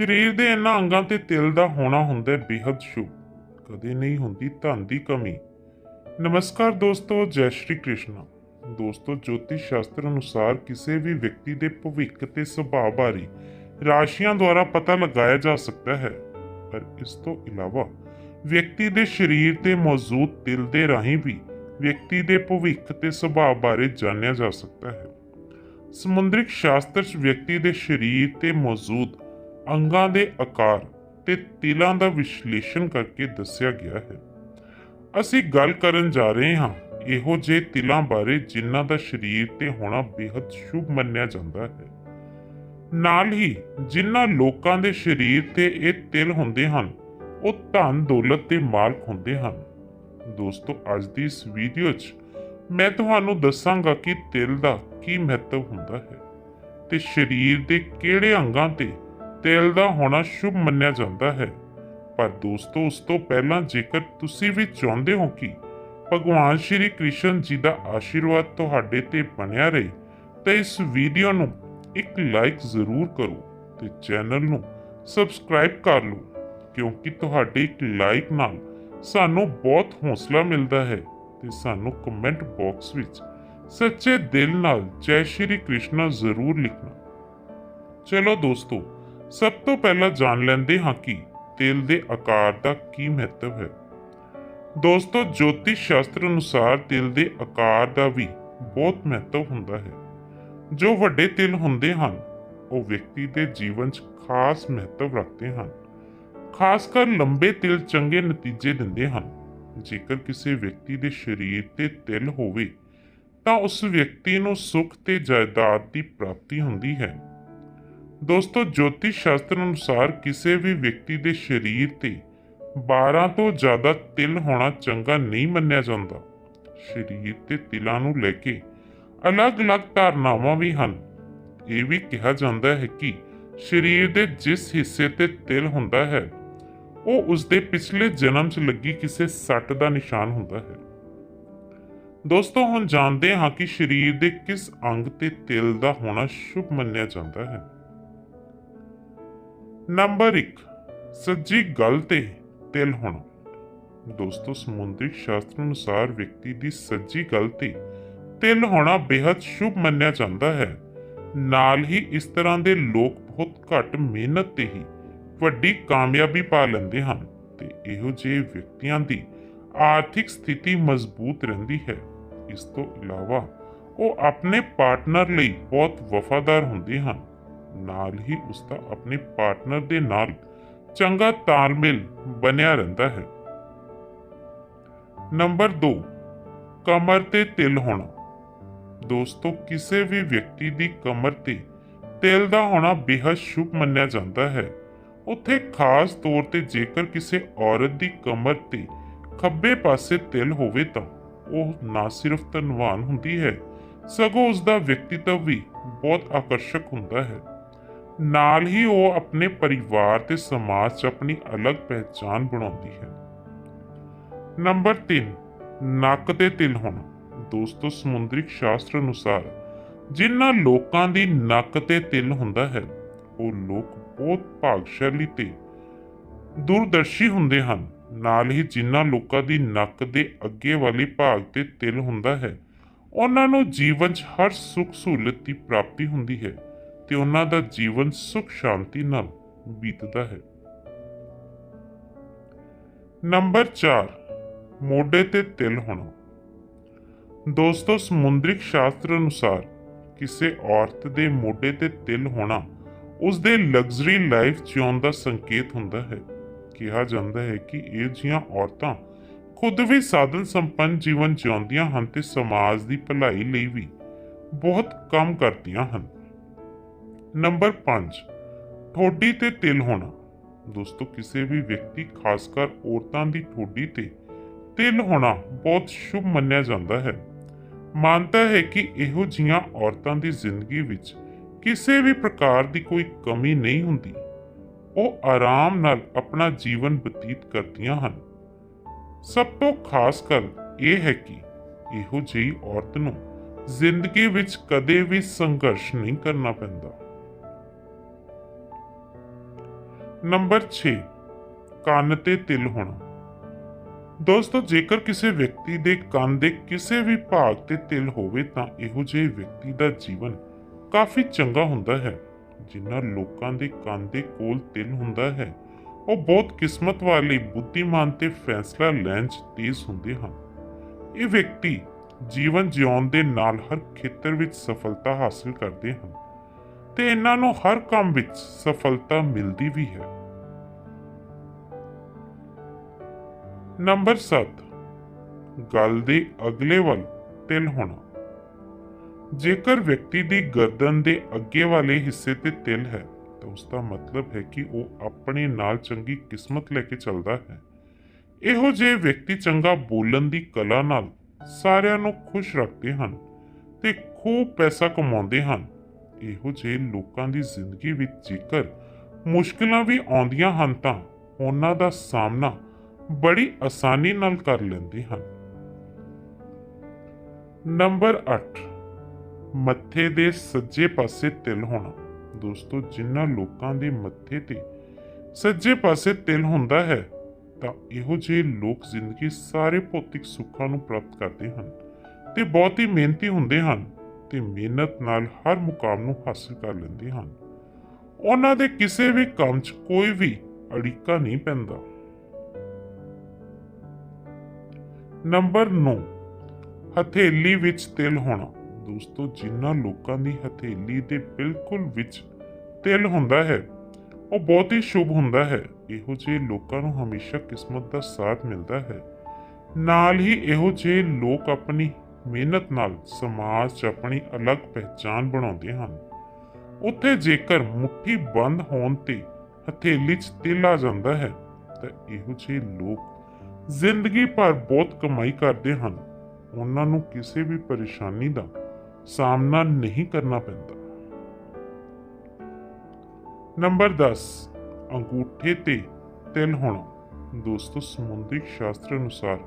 ਸਰੀਰ ਦੇ ਇਹਨਾਂ ਅੰਗਾਂ ਤੇ ਤਿਲ ਦਾ ਹੋਣਾ ਹੁੰਦਾ ਹੈ ਬੇहद ਸ਼ੁਭ। ਕਦੇ ਨਹੀਂ ਹੁੰਦੀ ਧਨ ਦੀ ਕਮੀ। ਨਮਸਕਾਰ ਦੋਸਤੋ, ਜੈ ਸ਼੍ਰੀ ਕ੍ਰਿਸ਼ਨ। ਦੋਸਤੋ ਜੋਤਿਸ਼ ਸ਼ਾਸਤਰ ਅਨੁਸਾਰ ਕਿਸੇ ਵੀ ਵਿਅਕਤੀ ਦੇ ਭਵਿੱਖ ਤੇ ਸੁਭਾਅ ਬਾਰੇ ਰਾਸ਼ੀਆਂ ਦੁਆਰਾ ਪਤਾ ਲਗਾਇਆ ਜਾ ਸਕਦਾ ਹੈ। ਪਰ ਇਸ ਤੋਂ ਇਲਾਵਾ ਵਿਅਕਤੀ ਦੇ ਸਰੀਰ ਤੇ ਮੌਜੂਦ ਤਿਲ ਦੇ ਰਾਹੀਂ ਵੀ ਵਿਅਕਤੀ ਦੇ ਭਵਿੱਖ ਤੇ ਸੁਭਾਅ ਬਾਰੇ ਜਾਣਿਆ ਜਾ ਸਕਦਾ ਹੈ। ਸਮੁੰਦਰਿਕ ਸ਼ਾਸਤਰ 'ਚ ਵਿਅਕਤੀ ਦੇ ਸਰੀਰ ਤੇ ਮੌਜੂਦ ਅੰਗਾਂ ਦੇ ਆਕਾਰ ਤੇ ਤਿਲਾਂ ਦਾ ਵਿਸ਼ਲੇਸ਼ਣ ਕਰਕੇ ਦੱਸਿਆ ਗਿਆ ਹੈ। ਅਸੀਂ ਗੱਲ ਕਰਨ ਜਾ ਰਹੇ ਹਾਂ, ਇਹੋ ਜਿਹੇ ਤਿਲਾਂ ਬਾਰੇ ਜਿਨ੍ਹਾਂ ਦਾ ਸਰੀਰ ਤੇ ਹੋਣਾ ਬੇहद ਸ਼ੁਭ ਮੰਨਿਆ ਜਾਂਦਾ ਹੈ। ਨਾਲ ਹੀ, ਜਿਨ੍ਹਾਂ ਲੋਕਾਂ ਦੇ ਸਰੀਰ ਤੇ ਇਹ ਤਿਲ ਹੁੰਦੇ ਹਨ, ਉਹ ਧਨ, ਦੌਲਤ ਦੇ ਮਾਲਕ ਹੁੰਦੇ ਹਨ। ਦੋਸਤੋ, ਅੱਜ ਦੀ ਇਸ ਵੀਡੀਓ 'ਚ ਮੈਂ ਤੁਹਾਨੂੰ ਦੱਸਾਂਗਾ ਕਿ ਤਿਲ ਦਾ ਕੀ ਮਹੱਤਵ ਹੁੰਦਾ ਹੈ ਤੇ ਸਰੀਰ ਦੇ ਕਿਹੜੇ ਅੰਗਾਂ ਤੇ ਤਿਲ ਦਾ ਹੋਣਾ ਸ਼ੁਭ ਮੰਨਿਆ ਜਾਂਦਾ ਹੈ। ਪਰ ਦੋਸਤੋ, ਉਸ ਤੋਂ ਪਹਿਲਾਂ ਜੇਕਰ ਤੁਸੀਂ ਵੀ ਚਾਹੁੰਦੇ ਹੋ ਕਿ ਭਗਵਾਨ ਸ਼੍ਰੀ ਕ੍ਰਿਸ਼ਨ ਜੀ ਦਾ ਆਸ਼ੀਰਵਾਦ ਤੁਹਾਡੇ ਤੇ ਬਣਿਆ ਰਹੇ, ਤਾਂ ਇਸ ਵੀਡੀਓ ਨੂੰ ਇੱਕ ਲਾਈਕ ਜ਼ਰੂਰ ਕਰੋ ਤੇ ਚੈਨਲ ਨੂੰ ਸਬਸਕ੍ਰਾਈਬ ਕਰ ਲਓ, ਕਿਉਂਕਿ ਤੁਹਾਡੇ ਇੱਕ ਲਾਈਕ ਨਾਲ ਸਾਨੂੰ ਬਹੁਤ ਹੌਸਲਾ ਮਿਲਦਾ ਹੈ ਤੇ ਸਾਨੂੰ ਕਮੈਂਟ ਬਾਕਸ ਵਿੱਚ ਸੱਚੇ ਦਿਲ ਨਾਲ ਜੈ ਸ਼੍ਰੀ ਕ੍ਰਿਸ਼ਨਾ ਜ਼ਰੂਰ ਲਿਖਣਾ। ਚਲੋ ਦੋਸਤੋ ਸਭ ਤੋਂ ਪਹਿਲਾਂ ਜਾਣ ਲੈਂਦੇ ਹਾਂ ਕਿ ਤਿਲ ਦੇ ਆਕਾਰ ਦਾ ਕੀ ਮਹੱਤਵ ਹੈ। ਦੋਸਤੋ ਜੋਤਿਸ਼ ਸ਼ਾਸਤਰ ਅਨੁਸਾਰ ਤਿਲ ਦੇ ਆਕਾਰ ਦਾ ਵੀ ਬਹੁਤ ਮਹੱਤਵ ਹੁੰਦਾ ਹੈ। ਜੋ ਵੱਡੇ ਤਿਲ ਹੁੰਦੇ ਹਨ, ਉਹ ਵਿਅਕਤੀ ਦੇ ਜੀਵਨ 'ਚ ਖਾਸ ਮਹੱਤਵ ਰੱਖਦੇ ਹਨ। ਖਾਸ ਕਰ ਲੰਬੇ ਤਿਲ ਚੰਗੇ ਨਤੀਜੇ ਦਿੰਦੇ ਹਨ। ਜੇਕਰ ਕਿਸੇ ਵਿਅਕਤੀ ਦੇ ਸਰੀਰ ਤੇ ਤਿਲ ਹੋਵੇ, ਤਾਂ ਉਸ ਵਿਅਕਤੀ ਨੂੰ ਸੁੱਖ ਤੇ ਜਾਇਦਾਦ ਦੀ ਪ੍ਰਾਪਤੀ ਹੁੰਦੀ ਹੈ। ਦੋਸਤੋ, ਜੋਤਿਸ਼ ਸ਼ਾਸਤਰ ਅਨੁਸਾਰ ਕਿਸੇ ਵੀ ਵਿਅਕਤੀ ਦੇ ਸਰੀਰ ਤੇ 12 ਤੋਂ ਜ਼ਿਆਦਾ ਤਿਲ ਹੋਣਾ ਚੰਗਾ ਨਹੀਂ ਮੰਨਿਆ ਜਾਂਦਾ। ਸਰੀਰ ਤੇ ਤਿਲਾਂ ਨੂੰ ਲੈ ਕੇ ਅਲੱਗ-ਅਲੱਗ ਧਾਰਨਾਵਾਂ ਵੀ ਹਨ। ਇਹ ਵੀ ਕਿਹਾ ਜਾਂਦਾ ਹੈ ਕਿ ਸਰੀਰ ਦੇ ਜਿਸ ਹਿੱਸੇ ਤੇ ਤਿਲ ਹੁੰਦਾ ਹੈ, ਉਹ ਉਸ ਦੇ ਪਿਛਲੇ ਜਨਮ 'ਚ ਲੱਗੀ ਕਿਸੇ ਸੱਟ ਦਾ ਨਿਸ਼ਾਨ ਹੁੰਦਾ ਹੈ। ਦੋਸਤੋ, ਹੁਣ ਜਾਣਦੇ ਹਾਂ ਕਿ ਸਰੀਰ ਦੇ ਕਿਸ ਅੰਗ ਤੇ ਤਿਲ ਦਾ ਹੋਣਾ ਸ਼ੁਭ ਮੰਨਿਆ ਜਾਂਦਾ ਹੈ। ਨੰਬਰ 1 ਸੱਜੀ ਗੱਲ ਤੇ ਤਿਲ ਹੋਣਾ। ਦੋਸਤੋ, ਸਮੁੰਦਰੀ ਸ਼ਾਸਤਰ ਅਨੁਸਾਰ ਵਿਅਕਤੀ ਦੀ ਸੱਜੀ ਗੱਲ ਤੇ ਤਿਲ ਹੋਣਾ ਬੇहद ਸ਼ੁਭ ਮੰਨਿਆ ਜਾਂਦਾ ਹੈ। ਨਾਲ ਹੀ ਇਸ ਤਰ੍ਹਾਂ ਦੇ ਲੋਕ ਬਹੁਤ ਘੱਟ ਮਿਹਨਤ ਤੇ ਹੀ ਵੱਡੀ ਕਾਮਯਾਬੀ ਪਾ ਲੈਂਦੇ ਹਨ ਤੇ ਇਹੋ ਜਿਹੇ ਵਿਅਕਤੀਆਂ ਦੀ ਆਰਥਿਕ ਸਥਿਤੀ ਮਜ਼ਬੂਤ ਰਹਿੰਦੀ ਹੈ। ਇਸ ਤੋਂ ਇਲਾਵਾ ਉਹ ਆਪਣੇ ਪਾਰਟਨਰ ਲਈ ਬਹੁਤ ਵਫਾਦਾਰ ਹੁੰਦੇ ਹਨ। ਨਾਲ ਹੀ ਉਸ ਦਾ ਆਪਣੇ ਪਾਰਟਨਰ ਦੇ ਨਾਲ ਚੰਗਾ ਤਾਲਮੇਲ ਬਣਿਆ ਰਹਿੰਦਾ ਹੈ। ਨੰਬਰ 2 ਕਮਰ ਤੇ ਤਿਲ ਹੋਣਾ। ਦੋਸਤੋ, ਕਿਸੇ ਵੀ ਵਿਅਕਤੀ ਦੀ ਕਮਰ ਤੇ ਤਿਲ ਦਾ ਹੋਣਾ ਬੇਹੱਦ ਸ਼ੁਭ ਮੰਨਿਆ ਜਾਂਦਾ ਹੈ। ਉੱਥੇ ਖਾਸ ਤੌਰ ਤੇ ਜੇਕਰ ਕਿਸੇ ਔਰਤ ਦੀ ਕਮਰ ਤੇ ਖੱਬੇ ਪਾਸੇ ਤਿਲ ਹੋਵੇ ਤਾਂ ਉਹ ਨਾ ਸਿਰਫ ਧਨਵਾਨ ਹੁੰਦੀ ਹੈ, ਸਗੋਂ ਉਸ ਦਾ ਵਿਅਕਤੀਤਵ ਵੀ ਬਹੁਤ ਆਕਰਸ਼ਕ ਹੁੰਦਾ ਹੈ। ਨਾਲ ਹੀ ਉਹ ਆਪਣੇ ਪਰਿਵਾਰ ਤੇ ਸਮਾਜ 'ਚ ਆਪਣੀ ਅਲੱਗ ਪਹਿਚਾਨ ਬਣਾਉਂਦੀ ਹੈ। ਨੰਬਰ 3 ਨੱਕ ਤੇ ਤਿਲ ਹੋਣਾ। ਦੋਸਤੋ, ਸਮੁੰਦਰਿਕ ਸ਼ਾਸਤਰ ਅਨੁਸਾਰ ਜਿਨ੍ਹਾਂ ਲੋਕਾਂ ਦੀ ਨੱਕ ਤੇ ਤਿਲ ਹੁੰਦਾ ਹੈ, ਉਹ ਲੋਕ ਬਹੁਤ ਭਾਗਸ਼ਾਲੀ ਤੇ ਦੂਰਦਰਸ਼ੀ ਹੁੰਦੇ ਹਨ। ਨਾਲ ਹੀ ਜਿਨ੍ਹਾਂ ਲੋਕਾਂ ਦੀ ਨੱਕ ਦੇ ਅੱਗੇ ਵਾਲੀ ਭਾਗ ਤੇ ਤਿਲ ਹੁੰਦਾ ਹੈ, ਉਹਨਾਂ ਨੂੰ ਜੀਵਨ 'ਚ ਹਰ ਸੁੱਖ ਸਹੂਲਤ ਦੀ ਪ੍ਰਾਪਤੀ ਹੁੰਦੀ ਹੈ। ਤੇ ਉਹਨਾਂ ਦਾ ਜੀਵਨ ਸੁਖ ਸ਼ਾਂਤੀ ਨਾਲ ਬੀਤਦਾ ਹੈ। ਨੰਬਰ 4 ਮੋਢੇ ਤੇ ਤਿਲ ਹੋਣਾ। ਦੋਸਤੋ, ਸਮੁੰਦਰਿਕ ਸ਼ਾਸਤਰ ਅਨੁਸਾਰ ਕਿਸੇ ਔਰਤ ਦੇ ਮੋਢੇ ਤੇ ਤਿਲ ਹੋਣਾ ਉਸ ਦੇ ਲਗਜ਼ਰੀ ਲਾਈਫ ਜਿਉਣ ਦਾ ਸੰਕੇਤ ਹੁੰਦਾ ਹੈ। ਕਿਹਾ ਜਾਂਦਾ ਹੈ ਕਿ ਇਹ ਜੀਆਂ ਔਰਤਾਂ ਖੁਦ ਵੀ ਸਾਧਨ ਸੰਪੰਨ ਜੀਵਨ ਜਿਉਂਦੀਆਂ ਹਨ ਤੇ ਸਮਾਜ ਦੀ ਭਲਾਈ ਲਈ ਵੀ ਬਹੁਤ ਕੰਮ ਕਰਦੀਆਂ ਹਨ। ਨੰਬਰ 5 ਠੋਡੀ ਤੇ ਤਿਲ ਹੋਣਾ। ਦੋਸਤੋ, ਕਿਸੇ ਵੀ ਵਿਅਕਤੀ, ਖਾਸ ਕਰ ਔਰਤਾਂ ਦੀ ਠੋਡੀ ਤੇ ਤਿਲ ਹੋਣਾ ਬਹੁਤ ਸ਼ੁਭ ਮੰਨਿਆ ਜਾਂਦਾ ਹੈ। ਮਾਨਤਾ ਹੈ ਕਿ ਇਹੋ ਜੀਆਂ ਔਰਤਾਂ ਦੀ ਜ਼ਿੰਦਗੀ ਵਿੱਚ ਕਿਸੇ ਵੀ ਪ੍ਰਕਾਰ ਦੀ ਕੋਈ ਕਮੀ ਨਹੀਂ ਹੁੰਦੀ। ਉਹ ਆਰਾਮ ਨਾਲ ਆਪਣਾ ਜੀਵਨ ਬਤੀਤ ਕਰਦੀਆਂ ਹਨ। ਸਭ ਤੋਂ ਖਾਸ ਗੱਲ ਇਹ ਹੈ ਕਿ ਇਹੋ ਜਿਹੀ ਔਰਤ ਨੂੰ ਜ਼ਿੰਦਗੀ ਵਿੱਚ ਕਦੇ ਵੀ ਸੰਘਰਸ਼ ਨਹੀਂ ਕਰਨਾ ਪੈਂਦਾ। ਨੰਬਰ 6 ਕੰਨ ਤੇ ਤਿਲ ਹੋਣਾ। ਦੋਸਤੋ, ਜੇਕਰ ਕਿਸੇ ਵਿਅਕਤੀ ਦੇ ਕੰਨ ਦੇ ਕਿਸੇ ਵੀ ਭਾਗ ਤੇ ਤਿਲ ਹੋਵੇ, ਤਾਂ ਇਹੋ ਜਿਹੇ ਵਿਅਕਤੀ ਦਾ ਜੀਵਨ ਕਾਫੀ ਚੰਗਾ ਹੁੰਦਾ ਹੈ। ਜਿਨ੍ਹਾਂ ਲੋਕਾਂ ਦੇ ਕੰਨ ਦੇ ਕੋਲ ਤਿਲ ਹੁੰਦਾ ਹੈ, ਉਹ ਬਹੁਤ ਕਿਸਮਤ ਵਾਲੇ ਬੁੱਧੀਮਾਨ ਤੇ ਫੈਸਲਾ ਲੈਣ 'ਚ ਤੇਜ਼ ਹੁੰਦੇ ਹਨ। ਇਹ ਵਿਅਕਤੀ ਜੀਵਨ ਜਿਉਣ ਦੇ ਨਾਲ ਹਰ ਖੇਤਰ ਵਿੱਚ ਸਫਲਤਾ ਹਾਸਲ ਕਰਦੇ ਹਨ। ਤੇ ਇਹਨਾਂ ਨੂੰ ਹਰ ਕੰਮ ਵਿੱਚ ਸਫਲਤਾ ਮਿਲਦੀ ਵੀ ਹੈ। ਨੰਬਰ 7 ਗੱਲ ਦੇ ਅਗਲੇ ਵੱਲ ਤਿਲ ਹੋਣਾ। ਜੇਕਰ ਵਿਅਕਤੀ ਦੀ ਗਰਦਨ ਦੇ ਅੱਗੇ ਵਾਲੇ ਹਿੱਸੇ ਤੇ ਤਿਲ ਹੈ, ਤਾਂ ਉਸ ਦਾ ਮਤਲਬ ਹੈ ਕਿ ਉਹ ਆਪਣੇ ਨਾਲ ਚੰਗੀ ਕਿਸਮਤ ਲੈ ਕੇ ਚੱਲਦਾ ਹੈ। ਇਹੋ ਜਿਹੇ ਵਿਅਕਤੀ ਚੰਗਾ ਬੋਲਣ ਦੀ ਕਲਾ ਨਾਲ ਸਾਰਿਆਂ ਨੂੰ ਖੁਸ਼ ਰੱਖਦੇ ਹਨ ਤੇ ਖੂਬ ਪੈਸਾ ਕਮਾਉਂਦੇ ਹਨ। ਇਹੋ ਜਿਹੇ ਲੋਕਾਂ ਦੀ ਜ਼ਿੰਦਗੀ ਵਿੱਚ ਜੇਕਰ ਮੁਸ਼ਕਲਾਂ ਵੀ ਆਉਂਦੀਆਂ ਹਨ ਤਾਂ ਉਹਨਾਂ ਦਾ ਸਾਹਮਣਾ ਬੜੀ ਆਸਾਨੀ ਨਾਲ ਕਰ ਲੈਂਦੇ ਹਨ। ਨੰਬਰ 8 ਮੱਥੇ ਦੇ ਸੱਜੇ ਪਾਸੇ ਤਿਲ ਹੋਣਾ। ਦੋਸਤੋ ਜਿਨ੍ਹਾਂ ਲੋਕਾਂ ਦੇ ਮੱਥੇ ਤੇ ਸੱਜੇ ਪਾਸੇ ਤਿਲ ਹੁੰਦਾ ਹੈ, ਤਾਂ ਇਹੋ ਜਿਹੇ ਲੋਕ ਜ਼ਿੰਦਗੀ ਸਾਰੇ ਭੌਤਿਕ ਸੁੱਖਾਂ ਨੂੰ ਪ੍ਰਾਪਤ ਕਰਦੇ ਹਨ ਤੇ ਬਹੁਤ ਹੀ ਮਿਹਨਤੀ ਹੁੰਦੇ ਹਨ। ਤੇ ਮਿਹਨਤ ਨਾਲ ਹਰ ਮੁਕਾਮ ਨੂੰ ਹਾਸਲ ਕਰ ਲੈਂਦੇ ਹਨ। ਉਹਨਾਂ ਦੇ ਕਿਸੇ ਵੀ ਕੰਮ 'ਚ ਕੋਈ ਵੀ ਅੜਿੱਕਾ ਨਹੀਂ ਪੈਂਦਾ। ਨੰਬਰ 9 ਹਥੇਲੀ ਵਿੱਚ ਤਿਲ ਹੋਣਾ। ਦੋਸਤੋ ਜਿਨ੍ਹਾਂ ਲੋਕਾਂ ਦੀ ਹਥੇਲੀ ਦੇ ਬਿਲਕੁਲ ਵਿੱਚ ਤਿਲ ਹੁੰਦਾ ਹੈ, ਉਹ ਬਹੁਤ ਹੀ ਸ਼ੁਭ ਹੁੰਦਾ ਹੈ। ਇਹੋ ਜਿਹੇ ਲੋਕਾਂ ਨੂੰ ਹਮੇਸ਼ਾ ਕਿਸਮਤ ਦਾ ਸਾਥ ਮਿਲਦਾ ਹੈ। ਨਾਲ ਹੀ ਇਹੋ ਜਿਹੇ ਲੋਕ ਆਪਣੀ ਮਿਹਨਤ ਨਾਲ ਸਮਾਜ 'ਚ ਆਪਣੀ ਅਲੱਗ ਪਹਿਚਾਨ ਬਣਾਉਂਦੇ ਹਨ। ਉੱਥੇ ਜੇਕਰ ਮੁੱਠੀ ਬੰਦ ਹੋਣ ਤੇ ਹਥੇਲੀ 'ਚ ਤਿਲ ਆ ਜਾਂਦਾ ਹੈ, ਤਾਂ ਇਹੋ ਜਿਹੇ ਲੋਕ ਜ਼ਿੰਦਗੀ ਭਰ ਬਹੁਤ ਕਮਾਈ ਕਰਦੇ ਹਨ। ਉਹਨਾਂ ਨੂੰ ਕਿਸੇ ਵੀ ਪਰੇਸ਼ਾਨੀ ਦਾ ਸਾਹਮਣਾ ਨਹੀਂ ਕਰਨਾ ਪੈਂਦਾ। ਨੰਬਰ 10 ਅੰਗੂਠੇ ਤੇ ਤਿਲ ਹੋਣਾ। ਦੋਸਤੋ ਸਮੁੰਦਰੀ ਸ਼ਾਸਤਰ ਅਨੁਸਾਰ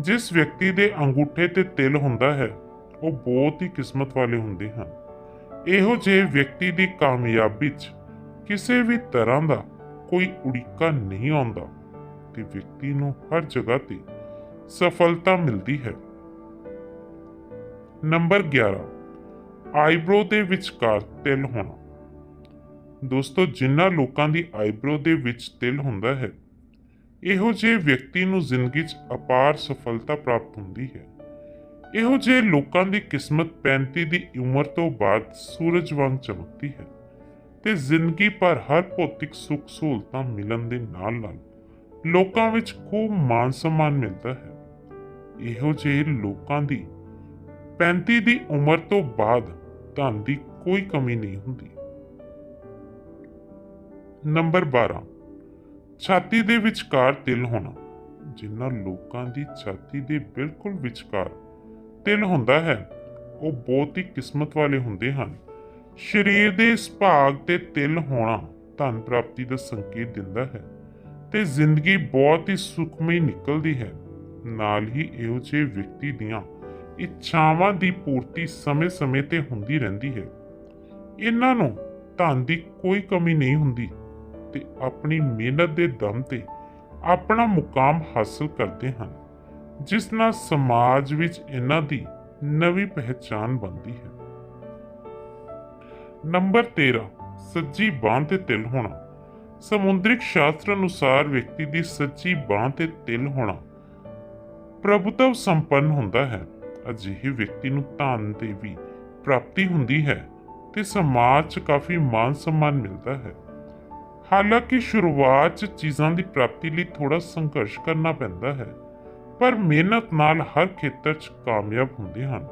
ਜਿਸ ਵਿਅਕਤੀ ਦੇ ਅੰਗੂਠੇ ਤੇ ਤਿਲ ਹੁੰਦਾ ਹੈ, ਉਹ ਬਹੁਤ ਹੀ ਕਿਸਮਤ ਵਾਲੇ ਹੁੰਦੇ ਹਨ। ਇਹੋ ਜਿਹੇ ਵਿਅਕਤੀ ਦੀ ਕਾਮਯਾਬੀ 'ਚ ਕਿਸੇ ਵੀ ਤਰ੍ਹਾਂ ਦਾ ਕੋਈ ਉੜੀਕਾ ਨਹੀਂ ਆਉਂਦਾ ਤੇ ਵਿਅਕਤੀ ਨੂੰ ਹਰ ਜਗ੍ਹਾ ਤੇ ਸਫਲਤਾ ਮਿਲਦੀ ਹੈ। ਨੰਬਰ 11 ਆਈਬ੍ਰੋ ਦੇ ਵਿਚਕਾਰ ਤਿਲ ਹੋਣਾ। ਦੋਸਤੋ ਜਿਨ੍ਹਾਂ ਲੋਕਾਂ ਦੀ ਆਈਬ੍ਰੋ ਦੇ ਵਿੱਚ ਤਿਲ ਹੁੰਦਾ ਹੈ ਇਹੋ ਜਿਹੇ ਵਿਅਕਤੀ ਨੂੰ ਜ਼ਿੰਦਗੀ 'ਚ ਅਪਾਰ ਸਫਲਤਾ ਪ੍ਰਾਪਤ ਹੁੰਦੀ ਹੈ। ਇਹੋ ਜਿਹੇ ਲੋਕਾਂ ਦੀ ਕਿਸਮਤ 35 ਦੀ ਉਮਰ ਤੋਂ ਬਾਅਦ ਸੂਰਜ ਵਾਂਗ ਚਮਕਦੀ ਹੈ ਤੇ ਜ਼ਿੰਦਗੀ ਭਰ ਹਰ ਭੌਤਿਕ ਸੁੱਖ ਸਹੂਲਤਾਂ ਮਿਲਣ ਦੇ ਨਾਲ-ਨਾਲ ਲੋਕਾਂ ਵਿੱਚ ਖੂਬ ਮਾਨ ਸਨਮਾਨ ਮਿਲਦਾ ਹੈ। ਇਹੋ ਜਿਹੇ ਲੋਕਾਂ ਦੀ 35 ਦੀ ਉਮਰ ਤੋਂ ਬਾਅਦ ਧਨ ਦੀ ਕੋਈ ਕਮੀ ਨਹੀਂ ਹੁੰਦੀ। ਨੰਬਰ 12 ਛਾਤੀ ਦੇ ਵਿਚਕਾਰ ਤਿਲ ਹੋਣਾ। ਜਿਨ੍ਹਾਂ ਲੋਕਾਂ ਦੀ ਛਾਤੀ ਦੇ ਬਿਲਕੁਲ ਵਿਚਕਾਰ ਤਿਲ ਹੁੰਦਾ ਹੈ, ਉਹ ਬਹੁਤ ਹੀ ਕਿਸਮਤ ਵਾਲੇ ਹੁੰਦੇ ਹਨ। ਸਰੀਰ ਦੇ ਇਸ ਭਾਗ ਤੇ ਤਿਲ ਹੋਣਾ ਧਨ ਪ੍ਰਾਪਤੀ ਦਾ ਸੰਕੇਤ ਦਿੰਦਾ ਹੈ ਤੇ ਜ਼ਿੰਦਗੀ ਬਹੁਤ ਹੀ ਸੁਖਮਈ ਨਿਕਲਦੀ ਹੈ। ਨਾਲ ਹੀ ਇਹੋ ਜਿਹੇ ਵਿਅਕਤੀ ਦੀਆਂ ਇੱਛਾਵਾਂ ਦੀ ਪੂਰਤੀ ਸਮੇਂ-ਸਮੇਂ ਤੇ ਹੁੰਦੀ ਰਹਿੰਦੀ ਹੈ। ਇਹਨਾਂ ਨੂੰ ਧਨ ਦੀ ਕੋਈ ਕਮੀ ਨਹੀਂ ਹੁੰਦੀ। ਤੇ ਆਪਣੀ ਮਿਹਨਤ ਦੇ ਦਮ ਤੇ ਆਪਣਾ ਮੁਕਾਮ ਹਾਸਲ ਕਰਦੇ ਹਨ, ਜਿਸ ਨਾਲ ਸਮਾਜ ਵਿੱਚ ਇਹਨਾਂ ਦੀ ਨਵੀਂ ਪਹਿਚਾਨ ਬਣਦੀ ਹੈ। ਨੰਬਰ 13 ਸੱਜੀ ਬਾਂਹ ਤੇ ਤਿਲ ਹੋਣਾ। ਸਮੁੰਦਰਿਕ ਸ਼ਾਸਤਰ ਅਨੁਸਾਰ ਵਿਅਕਤੀ ਦੀ ਸੱਜੀ ਬਾਂਹ ਤੇ ਤਿਲ ਹੋਣਾ ਪ੍ਰਭੂਤਵ ਸੰਪੰਨ ਹੁੰਦਾ ਹੈ। ਅਜਿਹੇ ਵਿਅਕਤੀ ਨੂੰ ਧਨ ਦੀ ਵੀ ਪ੍ਰਾਪਤੀ ਹੁੰਦੀ ਹੈ ਤੇ ਸਮਾਜ 'ਚ ਕਾਫੀ ਮਾਨ ਸਨਮਾਨ ਮਿਲਦਾ ਹੈ। ਹਾਲਾਂਕਿ ਸ਼ੁਰੂਆਤ 'ਚ ਚੀਜ਼ਾਂ ਦੀ ਪ੍ਰਾਪਤੀ ਲਈ ਥੋੜਾ ਸੰਘਰਸ਼ ਕਰਨਾ ਪੈਂਦਾ ਹੈ, ਪਰ ਮਿਹਨਤ ਨਾਲ ਹਰ ਖੇਤਰ 'ਚ ਕਾਮਯਾਬ ਹੁੰਦੇ ਹਨ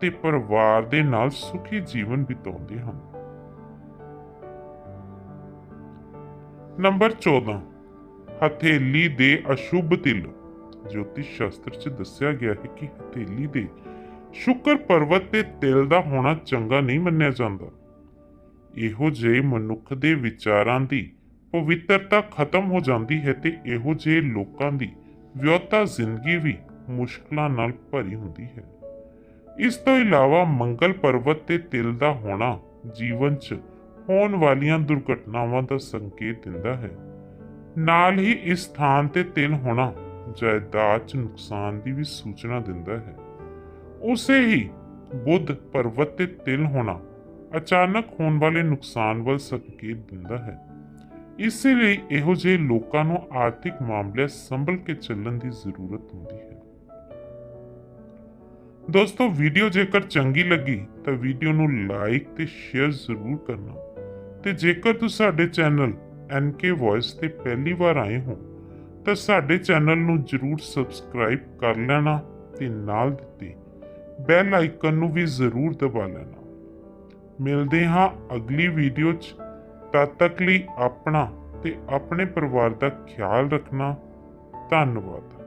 ਤੇ ਪਰਿਵਾਰ ਦੇ ਨਾਲ ਸੁਖੀ ਜੀਵਨ ਬਿਤਾਉਂਦੇ ਹਨ। ਨੰਬਰ 14 ਹਥੇਲੀ ਦੇ ਅਸ਼ੁਭ ਤਿਲ। ਜੋਤਿਸ਼ ਸ਼ਾਸਤਰ 'ਚ ਦੱਸਿਆ ਗਿਆ ਹੈ ਕਿ ਹਥੇਲੀ ਦੇ ਸ਼ੁਕਰ ਪਰਵਤ ਤੇ ਤਿਲ ਦਾ ਹੋਣਾ ਚੰਗਾ ਨਹੀਂ ਮੰਨਿਆ ਜਾਂਦਾ। ਇਹੋ ਜਿਹੇ ਮਨੁੱਖ ਦੇ ਵਿਚਾਰਾਂ ਦੀ ਪਵਿੱਤਰਤਾ ਖਤਮ ਹੋ ਜਾਂਦੀ ਹੈ ਤੇ ਇਹੋ ਜਿਹੇ ਲੋਕਾਂ ਦੀ ਵਿਅਹਤਾ ਜ਼ਿੰਦਗੀ ਵੀ ਮੁਸ਼ਕਲਾਂ ਨਾਲ ਭਰੀ ਹੁੰਦੀ ਹੈ। ਇਸ ਤੋਂ ਇਲਾਵਾ ਮੰਗਲ ਪਰਵਤ ਤੇ ਤਿਲ ਦਾ ਹੋਣਾ ਜੀਵਨ 'ਚ ਹੋਣ ਵਾਲੀਆਂ ਦੁਰਘਟਨਾਵਾਂ ਦਾ ਸੰਕੇਤ ਦਿੰਦਾ ਹੈ। ਨਾਲ ਹੀ ਇਸ ਸਥਾਨ ਤੇ ਤਿਲ ਹੋਣਾ ਜਾਇਦਾਦ 'ਚ ਨੁਕਸਾਨ ਦੀ ਵੀ ਸੂਚਨਾ ਦਿੰਦਾ ਹੈ। ਉਸੇ ਹੀ ਬੁੱਧ ਪਰਵਤ ਤੇ ਤਿਲ ਹੋਣਾ ਅਚਾਨਕ ਹੋਣ ਵਾਲੇ ਨੁਕਸਾਨ ਵੱਲ ਸੰਕੇਤ ਦਿੰਦਾ ਹੈ। ਇਸੇ ਲਈ ਇਹੋ ਜਿਹੇ ਲੋਕਾਂ ਨੂੰ ਆਰਥਿਕ ਮਾਮਲੇ ਸੰਭਲ ਕੇ ਚੱਲਣ ਦੀ ਜ਼ਰੂਰਤ ਹੁੰਦੀ ਹੈ। ਦੋਸਤੋ, ਵੀਡੀਓ ਜੇਕਰ ਚੰਗੀ ਲੱਗੀ ਤਾਂ ਵੀਡੀਓ ਨੂੰ ਲਾਈਕ ਤੇ ਸ਼ੇਅਰ ਜ਼ਰੂਰ ਕਰਨਾ ਤੇ ਜੇਕਰ ਤੁਸੀਂ ਸਾਡੇ ਚੈਨਲ NK Voice ਤੇ ਪਹਿਲੀ ਵਾਰ ਆਏ ਹੋ ਤਾਂ ਸਾਡੇ ਚੈਨਲ ਨੂੰ ਜਰੂਰ ਸਬਸਕ੍ਰਾਈਬ ਕਰ ਲੈਣਾ ਤੇ ਨਾਲ ਦਿੱਤੇ ਬੈਲ ਆਈਕਨ ਨੂੰ ਵੀ ਜ਼ਰੂਰ ਦਬਾ ਲੈਣਾ। ਮਿਲਦੇ ਹਾਂ ਅਗਲੀ ਵੀਡੀਓ 'ਚ। ਤਦ ਤੱਕ ਲਈ ਆਪਣਾ ਤੇ ਆਪਣੇ ਪਰਿਵਾਰ ਦਾ ਖਿਆਲ ਰੱਖਣਾ। ਧੰਨਵਾਦ।